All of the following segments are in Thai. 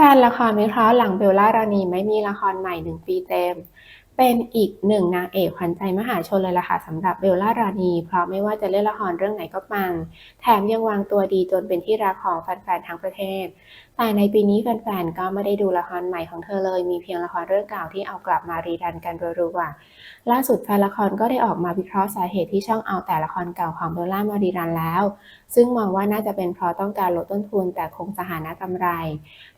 แฟนละครวิเคราะห์หลังเบลล่ารานีไม่มีละครใหม่หนึ่งปีเต็ม เป็นอีกหนึ่งนางเอกขวัญใจมหาชนเลยล่ะค่ะสำหรับเบลล่ารานีเพราะไม่ว่าจะเล่นละครเรื่องไหนก็ปัง แถมยังวางตัวดีจนเป็นที่รักของแฟนๆทั้งประเทศ แต่ในปีนี้แฟนๆก็ไม่ได้ดูละครใหม่ของเธอเลย มีเพียงละครเรื่องเก่าที่เอากลับมารีรันกันรัวๆล่าสุดแฟนละครก็ได้ออกมาวิเคราะห์สาเหตุที่ช่องเอาแต่ละครเก่าของเบลล่ามารีรันแล้ว ซึ่งมองว่าน่าจะเป็นเพราะต้องการลดต้นทุนแต่คงจะหานะกำไร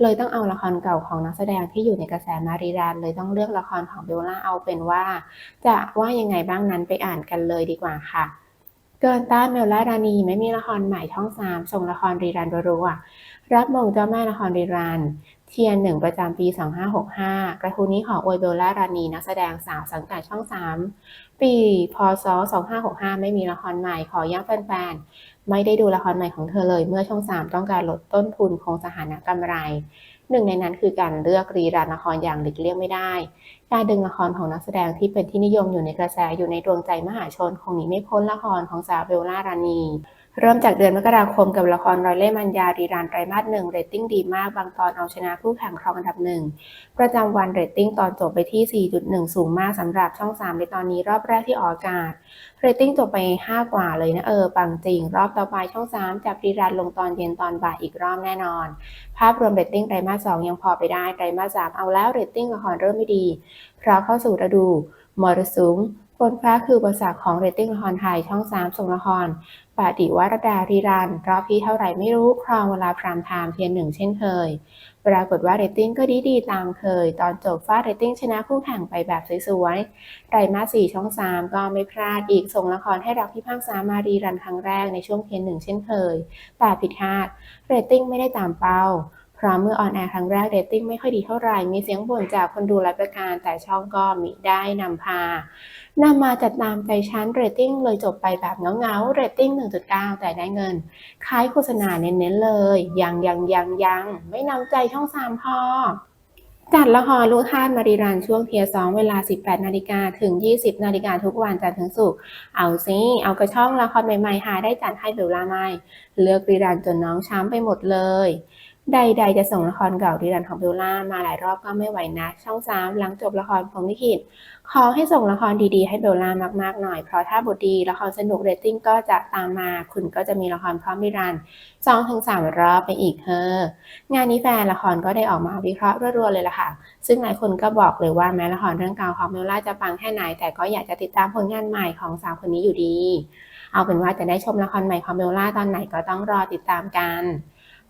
เลยต้องเอาละครเก่าของนักแสดงที่อยู่ในกระแสมารีรัน เลยต้องเลือกละครของเบลล่าเอาเป็นว่า จะว่ายังไงบ้างนั้นไปอ่านกันเลยดีกว่าค่ะ เกินต้านเมลล่ารานีไม่มีละครใหม่ช่องสามส่งละครรีรันรัวๆรับมงเจ้าแม่ละครรีรันเทียนหนึ่งประจำปี 2565 กระทู้นี้ของอวยเบลล่ารานีนักแสดงสาวสังกัดช่อง 3 ปีพศ2565 ไม่มีละครใหม่ขอย้ำแฟนๆ ไม่ได้ดูละครใหม่ของเธอเลยเมื่อช่อง 3 ต้องการลดต้นทุนคงสถานะกำไร หนึ่งในนั้นคือการเลือกรีรันละครอย่างหลีกเลี่ยงไม่ได้ การดึงละครของนักแสดงที่เป็นที่นิยมอยู่ในกระแสอยู่ในดวงใจมหาชนคงหนีไม่พ้นละครของสาวเบลล่ารานี เริ่มจากเดือนมกราคมกับละครรอยเล่มันยารีรันไตรมาสหนึ่งเรตติ้งดีมากบางตอนเอาชนะคู่แข่งครองอันดับหนึ่งประจำวันเรตติ้งตอนจบไปที่ 4.1 สูงมากสำหรับช่อง 3 ในตอนนี้รอบแรกที่ออกอากาศเรตติ้งจบไป 5 กว่าเลยนะเออปังจริง รอบต่อไปช่อง 3 จับรีรันลงตอนเย็นตอนบ่ายอีกรอบแน่นอน ภาพรวมเรตติ้งไตรมาส2ยังพอไปได้ไตรมาส3เอาแล้วเรตติ้งละครเริ่มไม่ดี เพราะเข้าสู่ฤดูมรสุม ฝนฟ้าคืออุปสรรคของเรตติ้งละครไทยช่อง 3 ส่งละครปาติวรดารีรัน รอบที่เท่าไหร่ไม่รู้ครองเวลาพรามไทม์เพียงหนึ่งเช่นเคย ปรากฏว่าเรตติ้งก็ดีดีตามเคย ตอนจบฟาดเรตติ้งชนะคู่แข่งไปแบบสวยๆไตรมาส4ช่อง 3 ก็ไม่พลาดอีกส่งละครให้รักพิพากษามารีรันครั้งแรกในช่วงเพียงหนึ่งเช่นเคย แต่ผิดคาดเรตติ้งไม่ได้ตามเป้า เพราะเมื่อออนแอร์ครั้งแรกเรตติ้งไม่ค่อยดีเท่าไหร่ มีเสียงบ่นจากคนดูรายประการ แต่ช่องก็มิได้นำพานำมาจัดตามใจชั้นเรตติ้งเลยจบไปแบบเงาๆเรตติ้ง 1.9 แต่ได้เงินคล้ายโฆษณาเน้นๆเลย ยังยังยังยังไม่นำใจช่องสามพอจัดละครลูกท่านมารีรันช่วงเทียสองเวลา 18 นาฬิกาถึง 20 นาฬิกาทุกวันจันทร์ถึงศุกร์เอาสิเอากระช่องละครใหม่ๆหาได้จัดให้เบลลาไม่เลือกรีรันจนน้องช้ำไปหมดเลย ใด ๆ จะส่งละครเก่ารีรันของเบลล่ามาหลายรอบก็ไม่ไหวนะช่อง3หลังจบละครพรมลิขิตขอให้ส่งละครดีๆ ให้เบลล่ามากๆหน่อย เพราะถ้าบทดีละครสนุกเรตติ้งก็จะตามมา คุณก็จะมีละครพร้อมมิรันสองถึงสามรอบไปอีกเฮองานนี้แฟนละครก็ได้ออกมาวิเคราะห์รัวๆเลยล่ะค่ะ ซึ่งหลายคนก็บอกเลยว่าแม้ละครเรื่องเก่าของเบลล่าจะปังแค่ไหน แต่ก็อยากจะติดตามผลงานใหม่ของสาวคนนี้อยู่ดี เอาเป็นว่าจะได้ชมละครใหม่ของเบลล่าตอนไหนก็ต้องรอติดตามกัน